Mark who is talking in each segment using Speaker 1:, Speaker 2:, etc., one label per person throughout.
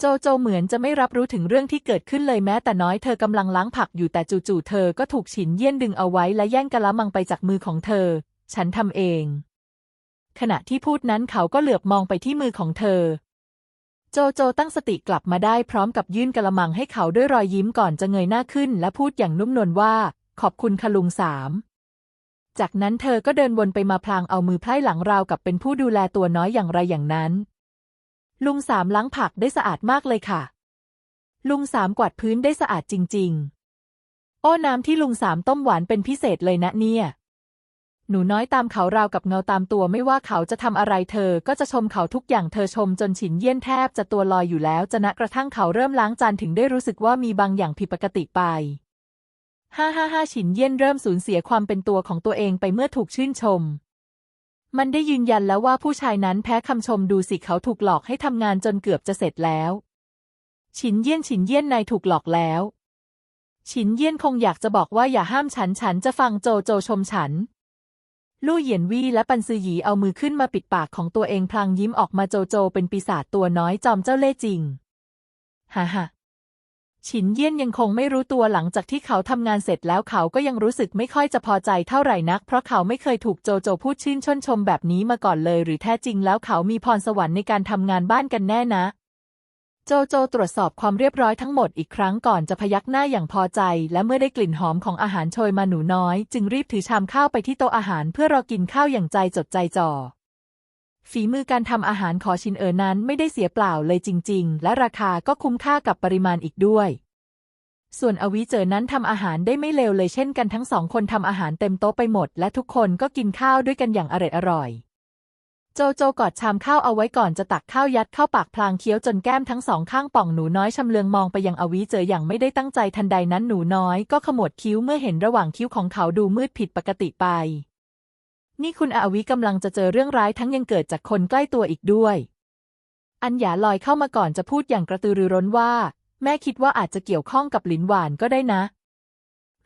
Speaker 1: โจโจเหมือนจะไม่รับรู้ถึงเรื่องที่เกิดขึ้นเลยแม้แต่น้อยเธอกำลังล้างผักอยู่แต่จู่ๆเธอก็ถูกฉินเยี่ยนดึงเอาไว้และแย่งกะละมังไปจากมือของเธอ ฉันทำเอง ขณะที่พูดนั้นเขาก็เหลือบมองไปที่มือของเธอ โจโจตั้งสติกลับมาได้พร้อมกับยื่นกะละมังให้เขาด้วยรอยยิ้มก่อนจะเงยหน้าขึ้น และพูดอย่างนุ่มนวลว่า ขอบคุณคลุงสามจากนั้นเธอก็เดินวนไปมาพลางเอามือไพร่หลังราวกับเป็นผู้ดูแลตัวน้อยอย่างไรอย่างนั้น ลุงสามล้างผักได้สะอาดมากเลยค่ะ ลุงสามกวาดพื้นได้สะอาดจริง ๆ อ้น้ำที่ลุงสามต้มหวานเป็นพิเศษเลยนะเนี่ย หนูน้อยตามเขาราวกับเงาตามตัวไม่ว่าเขาจะทำอะไรเธอก็จะชมเขาทุกอย่างเธอชมจนฉินเยี่ยนแทบจะตัวลอยอยู่แล้วจะนะกระทั่งเขาเริ่มล้างจานถึงได้รู้สึกว่ามีบางอย่างผิดปกติไปฮ่าฮ่าฮ่าฉินเยี่ยนเริ่มสูญเสียความเป็นตัวของตัวเองไปเมื่อถูกชื่นชม มันได้ยืนยันแล้วว่าผู้ชายนั้นแพ้คำชมดูสิเขาถูกหลอกให้ทำงานจนเกือบจะเสร็จแล้ว ฉินเยี่ยนฉินเยี่ยนนายถูกหลอกแล้ว ฉินเยี่ยนคงอยากจะบอกว่าอย่าห้ามฉันฉันจะฟังโจโจชมฉัน ลู่เหยียนวี่และปันซือหยีเอามือขึ้นมาปิดปากของตัวเองพลางยิ้มออกมาโจโจเป็นปีศาจตัวน้อยจอมเจ้าเล่ห์จริง ฮ่าฮ่า ฉินเยี่ยนยังคงไม่รู้ตัวหลังจากที่เขาทำงานเสร็จแล้วเขาก็ยังรู้สึกไม่ค่อยจะพอใจเท่าไหร่นัก เพราะเขาไม่เคยถูกโจโจพูดชื่นชนชมแบบนี้มาก่อนเลย หรือแท้จริงแล้วเขามีพรสวรรค์ในการทำงานบ้านกันแน่นะ โจโจตรวจสอบความเรียบร้อยทั้งหมดอีกครั้งก่อนจะพยักหน้าอย่างพอใจ และเมื่อได้กลิ่นหอมของอาหารโชยมาหนูน้อย จึงรีบถือชามข้าวไปที่โต๊ะอาหารเพื่อรอกินข้าวอย่างใจจดใจจ่อ ฝีมือการทำอาหารขอชินเอ๋อนั้นไม่ได้เสียเปล่าเลยจริง ๆ และราคาก็คุ้มค่ากับปริมาณอีกด้วย ส่วนอวิเจอนั้นทำอาหารได้ไม่เลวเลยเช่นกันทั้งสองคนทำอาหารเต็มโต๊ะไปหมด และทุกคนก็กินข้าวด้วยกันอย่างอร่อยอร่อยโจโจกอดชามข้าวเอาไว้ก่อนจะตักข้าวยัดเข้าปากพลางเคี้ยวจนแก้มทั้งสองข้างป่องหนูน้อยชำเลืองมองไปยังอวิเจออย่างไม่ได้ตั้งใจทันใดนั้นหนูน้อยก็ขมวดคิ้วเมื่อเห็นระหว่างคิ้วของเขาดูมืดผิดปกติไป นี่คุณอาวิกำลังจะเจอเรื่องร้ายทั้งยังเกิดจากคนใกล้ตัวอีกด้วย อัญญาลอยเข้ามาก่อนจะพูดอย่างกระตือรือร้นว่า แม่คิดว่าอาจจะเกี่ยวข้องกับหลินหวานก็ได้นะ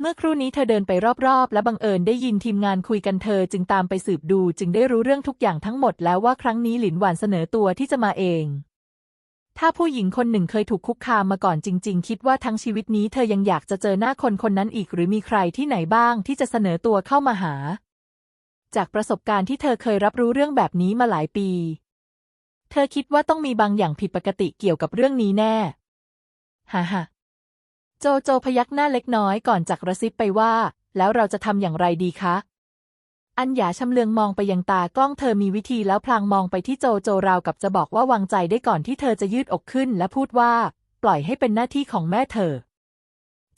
Speaker 1: เมื่อครู่นี้เธอเดินไปรอบๆ และบังเอิญได้ยินทีมงานคุยกันเธอจึงตามไปสืบดูจึงได้รู้เรื่องทุกอย่างทั้งหมดแล้วว่าครั้งนี้หลินหวานเสนอตัวที่จะมาเอง ถ้าผู้หญิงคนหนึ่งเคยถูกคุกคามมาก่อนจริง ๆ คิดว่าทั้งชีวิตนี้เธอยังอยากจะเจอหน้าคนคนนั้นอีก หรือมีใครที่ไหนบ้างที่จะเสนอตัวเข้ามาหา จากประสบการณ์ที่เธอเคยรับรู้เรื่องแบบนี้มาหลายปี เธอคิดว่าต้องมีบางอย่างผิดปกติเกี่ยวกับเรื่องนี้แน่ฮ่าฮ่าโจโจพยักหน้าเล็กน้อยก่อนจากกระซิบไปว่า แล้วเราจะทำอย่างไรดีคะ อัญญาชำเลืองมองไปยังตากล้องเธอมีวิธีแล้วพลางมองไปที่โจโจราวกับจะบอกว่าวางใจได้ก่อนที่เธอจะยืดอกขึ้นและพูดว่า ปล่อยให้เป็นหน้าที่ของแม่เธอ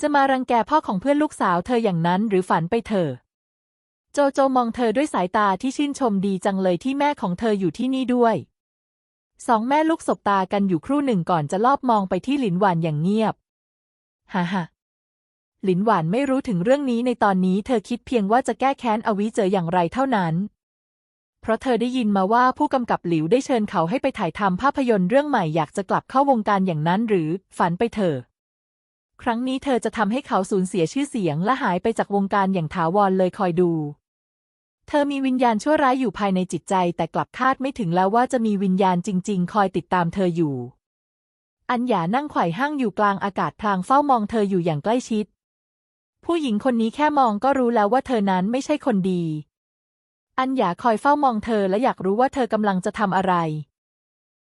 Speaker 1: จะมารังแกพ่อของเพื่อนลูกสาวเธออย่างนั้นหรือฝันไปเถอะ โจโจมองเธอด้วยสายตาที่ชื่นชมดีจังเลยที่แม่ของเธออยู่ที่นี่ด้วย สองแม่ลูกสบตากันอยู่ครู่หนึ่งก่อนจะลอบมองไปที่หลินหวานอย่างเงียบฮ่าฮ่าหลินหวานไม่รู้ถึงเรื่องนี้ในตอนนี้เธอคิดเพียงว่าจะแก้แค้นอวิเจออย่างไรเท่านั้น เพราะเธอได้ยินมาว่าผู้กำกับหลิวได้เชิญเขาให้ไปถ่ายทำภาพยนตร์เรื่องใหม่อยากจะกลับเข้าวงการอย่างนั้นหรือ ฝันไปเถอะครั้งนี้เธอจะทำให้เขาสูญเสียชื่อเสียงและหายไปจากวงการอย่างถาวรเลยคอยดู เธอมีวิญญาณชั่วร้ายอยู่ภายในจิตใจแต่กลับคาดไม่ถึงแล้วว่าจะมีวิญญาณจริง ๆ คอยติดตามเธออยู่ อัญญานั่งไขว่ห้างอยู่กลางอากาศพลางเฝ้ามองเธออยู่อย่างใกล้ชิด ผู้หญิงคนนี้แค่มองก็รู้แล้วว่าเธอนั้นไม่ใช่คนดี อัญญาคอยเฝ้ามองเธอและอยากรู้ว่าเธอกำลังจะทำอะไร